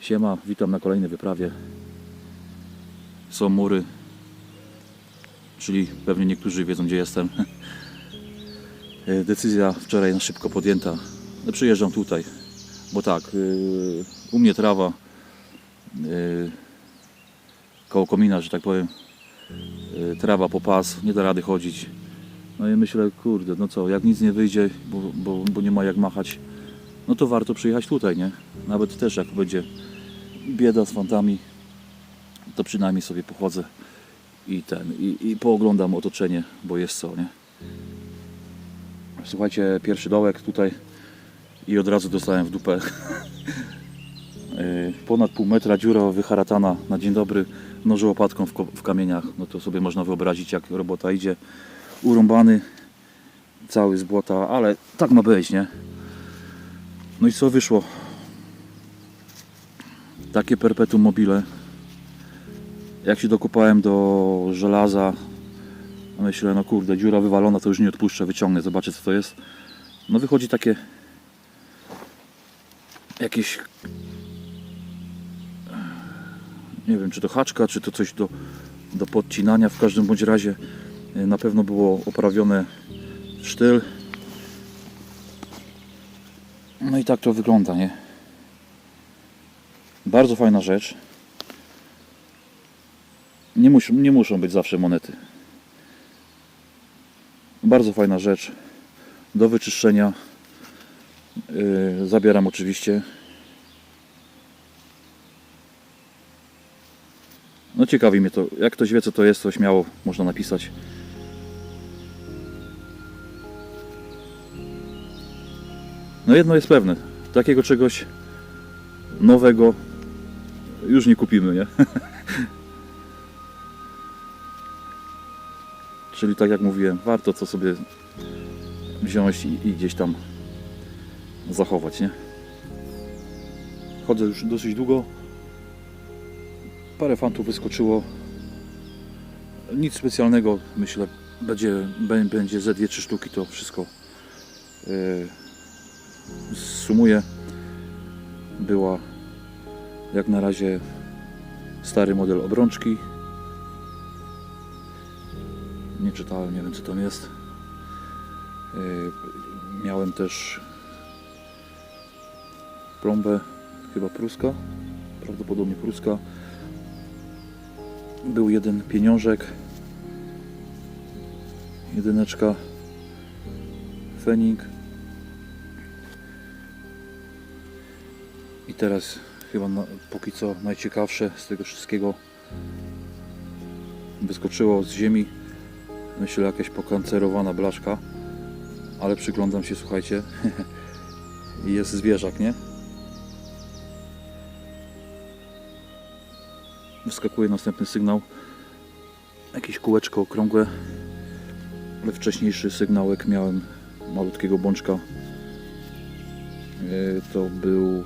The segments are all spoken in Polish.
Siema, witam na kolejnej wyprawie. Są mury, czyli pewnie niektórzy wiedzą gdzie jestem. Decyzja wczoraj na szybko podjęta. No, przyjeżdżam tutaj, bo tak, yy, u mnie trawa yy, koło komina, że tak powiem, yy, trawa po pas, nie da rady chodzić. No i myślę, kurde, no co, jak nic nie wyjdzie, bo, bo, bo nie ma jak machać, no to warto przyjechać tutaj, nie? Nawet też jak będzie bieda z fantami, to przynajmniej sobie pochodzę i ten, i, i pooglądam otoczenie, bo jest co, nie? Słuchajcie, pierwszy dołek tutaj i od razu dostałem w dupę. Yy, Ponad pół metra dziura wyharatana na dzień dobry, noże łopatką w, w kamieniach. No to sobie można wyobrazić, jak robota idzie. Urąbany, cały z błota, ale tak ma być, nie? No i co wyszło? Takie perpetuum mobile. Jak się dokupałem do żelaza, myślę, no kurde, dziura wywalona, to już nie odpuszczę, wyciągnę, zobaczę co to jest. No wychodzi takie jakieś nie wiem, czy to haczka, czy to coś do, do podcinania. W każdym bądź razie na pewno było oprawione sztyl. No i tak to wygląda, nie? Bardzo fajna rzecz. Nie, mus, nie muszą być zawsze monety. Bardzo fajna rzecz. Do wyczyszczenia. Yy, zabieram oczywiście. No ciekawi mnie to. Jak ktoś wie co to jest, to śmiało można napisać. No jedno jest pewne. Takiego czegoś nowego już nie kupimy, nie? Czyli tak jak mówiłem, warto to sobie wziąć i, i gdzieś tam zachować, nie? Chodzę już dosyć długo. Parę fantów wyskoczyło. Nic specjalnego, myślę, będzie, bę- będzie ze dwie, trzy sztuki, to wszystko yy. Była jak na razie stary model obrączki. Nie czytałem, nie wiem co tam jest. Yy, Miałem też plombę, chyba pruska, prawdopodobnie pruska. Był jeden pieniążek, jedyneczka, fening. I teraz chyba na, póki co najciekawsze z tego wszystkiego wyskoczyło z ziemi. Myślę jakaś pokancerowana blaszka, ale przyglądam się, słuchajcie, i jest zwierzak, nie? Wyskakuje następny sygnał. Jakieś kółeczko okrągłe. Ale wcześniejszy sygnałek miałem malutkiego bączka. Yy, To był.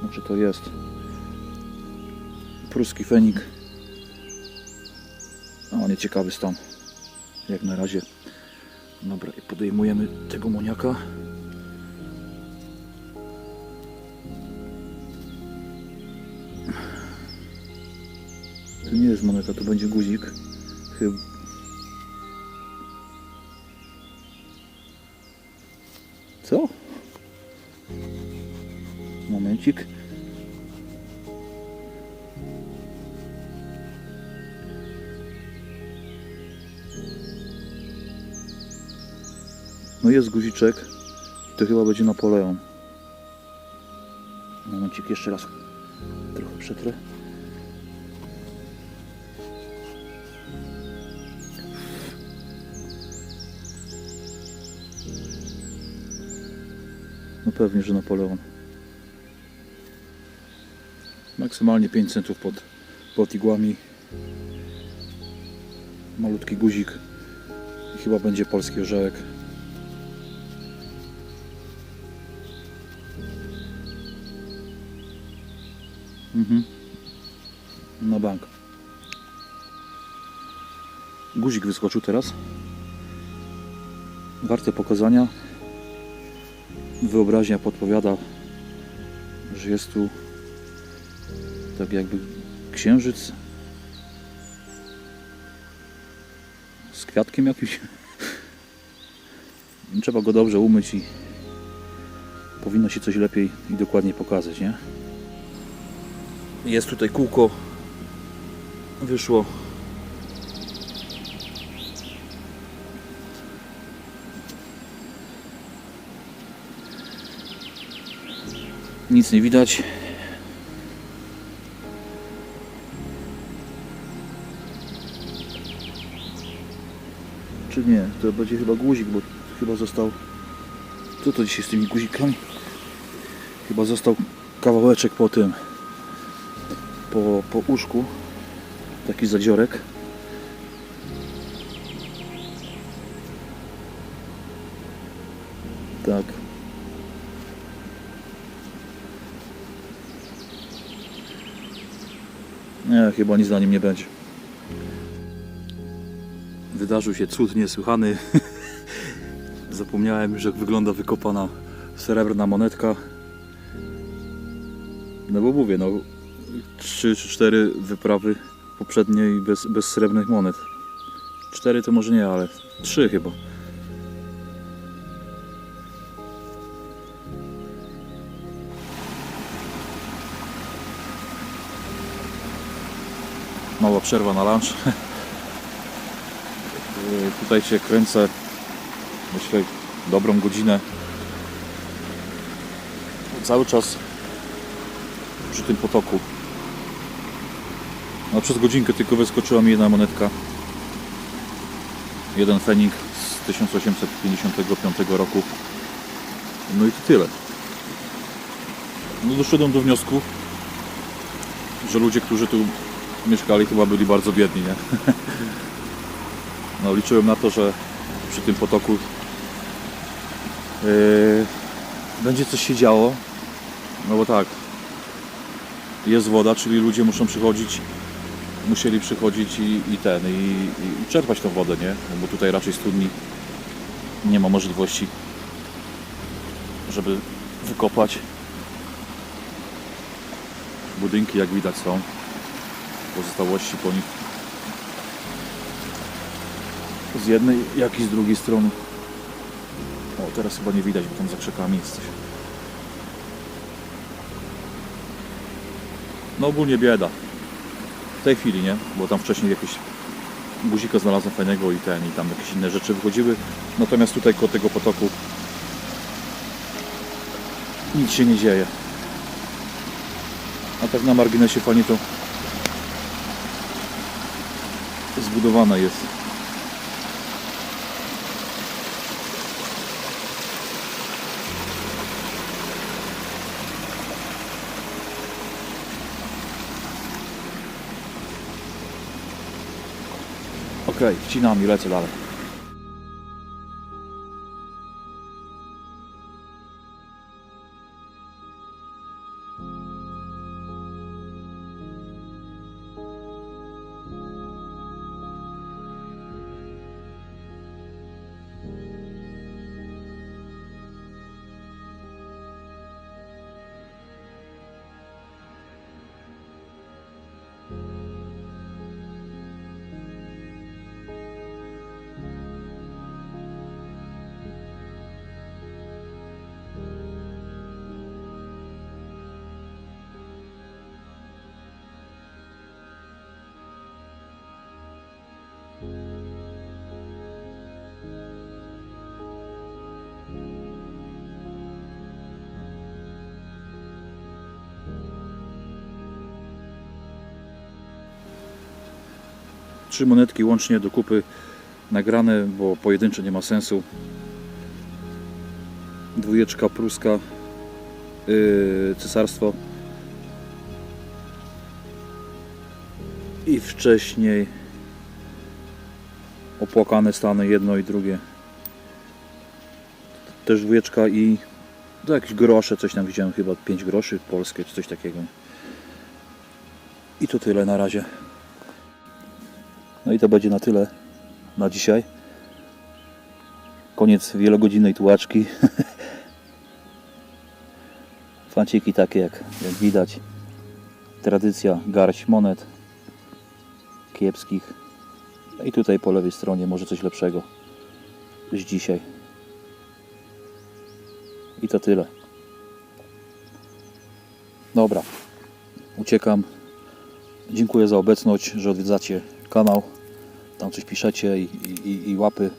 Znaczy to jest. Pruski fenik. O, nieciekawy stan. Jak na razie. Dobra, i podejmujemy tego moniaka. To nie jest moneta, to będzie guzik. Chyba. Momencik. No jest guziczek. To chyba będzie Napoleon. Momencik, jeszcze raz trochę przetrę. No pewnie, że Napoleon. Maksymalnie 5 centów pod, pod igłami. Malutki guzik. I chyba będzie polski orzełek. Mhm. Na bank. Guzik wyskoczył teraz. Warte pokazania. Wyobraźnia podpowiada, że jest tu Tak jakby księżyc z kwiatkiem jakimś. Trzeba go dobrze umyć i powinno się coś lepiej i dokładniej pokazać, nie? Jest tutaj kółko. Wyszło. Nic nie widać. Nie? To będzie chyba guzik, bo chyba został. Co to dzisiaj z tymi guzikami? Chyba został kawałeczek po tym. Po, po uszku. Taki zadziorek. Tak. Nie, chyba nic na nim nie będzie. Wydarzył się cud niesłychany. Zapomniałem już jak wygląda wykopana srebrna monetka. No bo mówię, no 3 czy 4 wyprawy poprzednie i bez, bez srebrnych monet. 4 to może nie, ale 3 chyba. Mała przerwa na lunch. Tutaj się kręcę, myślę, dobrą godzinę. Cały czas przy tym potoku. No, przez godzinkę tylko wyskoczyła mi jedna monetka. Jeden fenik z 1855 roku. No i to tyle. No doszedłem do wniosku, że ludzie, którzy tu mieszkali, chyba byli bardzo biedni, nie? No liczyłem na to, że przy tym potoku yy, będzie coś się działo. No bo tak, jest woda, czyli ludzie muszą przychodzić, musieli przychodzić i, i ten, i, i czerpać tą wodę, nie? No bo tutaj raczej studni nie ma możliwości, żeby wykopać. Budynki, jak widać, są pozostałości po nich z jednej, jak i z drugiej strony. O, teraz chyba nie widać, bo tam za krzakami jest coś. No ogólnie bieda. W tej chwili, nie? Bo tam wcześniej jakieś guzika znalazłem fajnego i ten, i tam jakieś inne rzeczy wychodziły. Natomiast tutaj koło tego potoku nic się nie dzieje. A tak na marginesie fajnie to zbudowane jest. 可以 začínám, Trzy monetki łącznie do kupy nagrane, bo pojedyncze nie ma sensu. Dwójeczka pruska, yy, cesarstwo. I wcześniej opłakane stany jedno i drugie. Też dwójeczka i to jakieś grosze, coś tam widziałem chyba 5 groszy polskie czy coś takiego. I to tyle na razie. No i to będzie na tyle na dzisiaj. Koniec wielogodzinnej tułaczki. Fanciki takie jak, jak widać. tradycja garść monet kiepskich. I tutaj po lewej stronie może coś lepszego z dzisiaj. I to tyle. Dobra, uciekam. Dziękuję za obecność, że odwiedzacie kanał. Tam coś piszecie i, i, i łapy.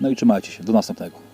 No i trzymajcie się. Do następnego.